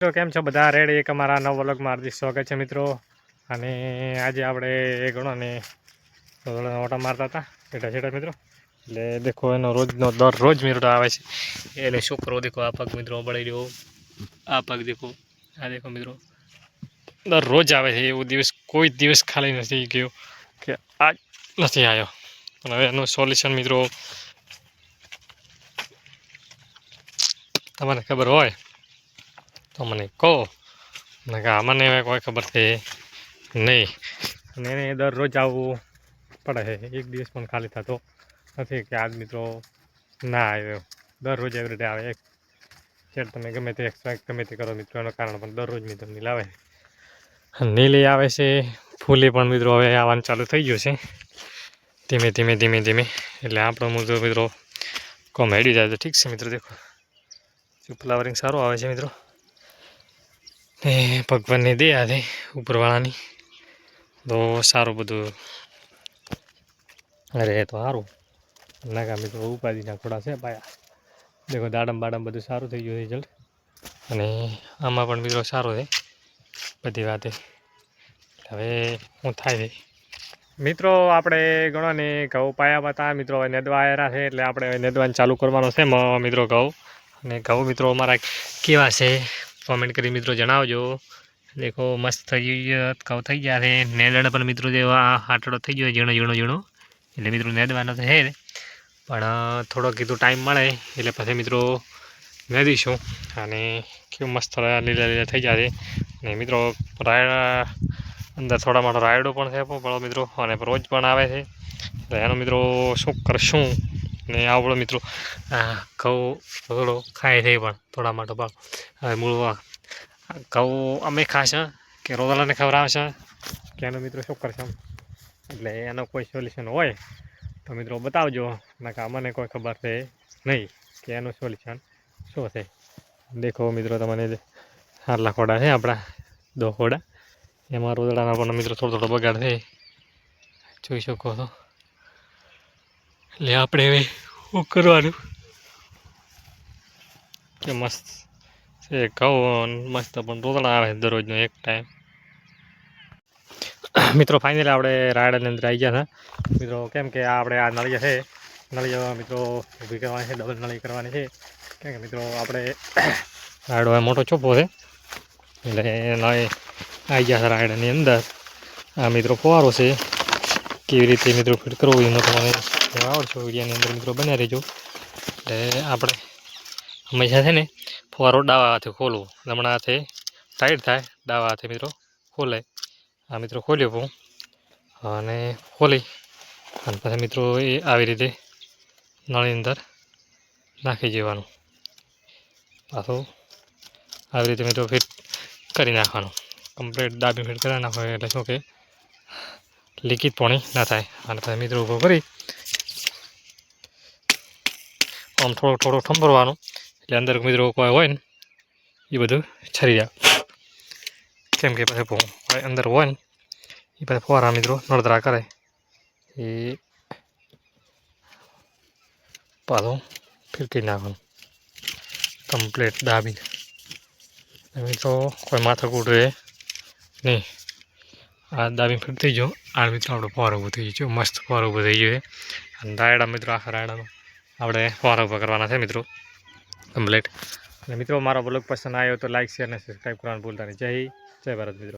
મિત્રો કેમ છો બધા? રેડ એક અમારા નવ વ્લોગમાં હાર્દિક સ્વાગત છે મિત્રો. અને આજે આપણે એ ગણો ને થોડા ઓટા મારતા હતા છેટા છેટા મિત્રો. એટલે દેખો એનો રોજનો દરરોજ મિત્રો આવે છે. એને છોકરો દેખો, આ પગ મિત્રો બળી રહ્યો. આ પગ દેખો, આ દેખો મિત્રો. દરરોજ આવે છે, એવો દિવસ, કોઈ દિવસ ખાલી નથી ગયો કે આજ નથી આવ્યો. પણ હવે એનું સોલ્યુશન મિત્રો, તમને ખબર હોય તો મને કહો. મને કોઈ ખબર છે નહીં. અને એને દરરોજ આવવું પડે છે. એક દિવસ પણ ખાલી થતો નથી કે આજ મિત્રો ના આવ્યો. દરરોજ એવરીડે આવે. એક છે તમે ગમે તે એક્સપેક્ટ ગમે તે કરો મિત્રો, એનું કારણ પણ દરરોજ મિત્રો નીલ આવે. નીલી આવે છે. ફૂલી પણ મિત્રો હવે આવવાનું ચાલુ થઈ ગયું છે. ધીમે ધીમે ધીમે ધીમે. એટલે આપણો મુદ્દો મિત્રો કોમ હેડી જાય તો ઠીક છે મિત્રો, દેખો. ફ્લાવરિંગ સારું આવે છે મિત્રો. ને ભગવાનની દયાથી ઉપરવાળાની. તો સારું બધું. અરે તો સારું. નાગા મિત્રો ઉપાધિના ખોડા છે પાયા. દેખો, દાડમ બાડમ બધું સારું થઈ ગયું રિઝલ્ટ અને આમાં પણ મિત્રો સારો છે. બધી વાતે. હવે હું થાય છે. મિત્રો, આપણે ગણો ને ઘઉં પાયા હતા. મિત્રો હવે નેદવા આવ્યા છે, એટલે આપણે નેદવાનું ચાલુ કરવાનું છે મિત્રો ઘઉં. અને ઘઉં મિત્રો અમારા કેવા છે? કોમેન્ટ કરી મિત્રો જણાવજો. દેખો, મસ્ત થઈ ગયું કવ થઈ ગયા છે. નેદણ પણ મિત્રો જેવા આટડો થઈ ગયો ઝીણો ઝીણો ઝીણો. એટલે મિત્રો નેદવાનો તો છે પણ થોડો કીધું ટાઈમ મળે, એટલે પછી મિત્રો નેદીશું. અને કેવું મસ્ત લીલા લીલા થઈ જશે અને મિત્રો, રાયડા અંદર થોડા મોટો રાયડો પણ છે પણ મિત્રો, અને રોજ પણ આવે છે. એનો મિત્રો શું કરશું? ને આવડો મિત્રો ઘઉં થોડો ખાય છે પણ થોડા માટે પણ હવે મૂળવા ઘઉં અમે ખાશે કે રોદાલાને ખવડાવશે? કે એનો મિત્રો શું કરશે એટલે એનો કોઈ સોલ્યુશન હોય તો મિત્રો બતાવજો. નકા મને કોઈ ખબર છે નહીં કે એનું સોલ્યુશન શું છે. દેખો મિત્રો તમને આટલા ખોડા છે આપણા દો ખોડા. એમાં રોદડાના પણ મિત્રો થોડો થોડો બગાડ છે. જોઈ શકો છો. એટલે આપણે હવે શું કરવાનું? કે મસ્ત છે, ઘઉં મસ્ત પણ રોતડા આવે દરરોજનો એક ટાઈમ મિત્રો ફાઇનલી આપણે રાયડાની અંદર આવી ગયા હતા. મિત્રો, કેમ કે આપણે આ નળિયા છે, નળિયા મિત્રો ઊભી કરવાની છે ડબલ નળી કરવાની છે. કેમ કે મિત્રો, આપણે રાયડો મોટો ચોપો છે. એટલે નળી આવી ગયા છે રાયડાની અંદર. આ મિત્રો, ફુવારો છે. કેવી રીતે મિત્રો ફિટ કરવો એનો તમને આવડશે વિડીયાની અંદર મિત્રો બને રહેજો. એટલે આપણે હંમેશા છે ને ફુવારો ડાવા હાથે ખોલવું. હમણાં હાથે ટાઈટ થાય, ડાવા હાથે મિત્રો ખોલે. આ મિત્રો ખોલ્યો હું અને ખોલી. અને પછી મિત્રો એ આવી રીતે નળની અંદર નાખી દેવાનું. પાછું આવી રીતે મિત્રો ફિટ કરી નાખવાનું. કમ્પ્લીટ ડાબી ફિટ કરી નાખો એટલે શું કે લીકેજ પાણી ના થાય. અને પછી મિત્રો ઊભો કરી આમ થોડોક થોડોક ઠંભરવાનું એટલે અંદર મિત્રો કોઈ હોય ને, એ બધું છરી જાય કેમ કે પછી અંદર હોય ને, એ પછી ફુવારા મિત્રો નળતરા કરે. એ પાછું ફિરકી નાખવાનું. કમ્પ્લીટ દાબીને. મિત્રો કોઈ માથાકૂટ રહે નહીં. આ દાબી ફિટ થઈ ગયો આ મિત્રો આપણો ફોર ઊભો થઈ ગયો મસ્ત ફોર ઊભો થઈ ગયો અને રાયડા મિત્રો આખા રાયડાનો. આપણે ફુવારા ઊભા કરવાના છે મિત્રો. કમ્પ્લીટ અને મિત્રો, મારો બ્લોગ પસંદ આવ્યો તો લાઈક શેર અને સબસ્ક્રાઈબ કરવાનું ભૂલતા નહીં. જય જય ભારત મિત્રો.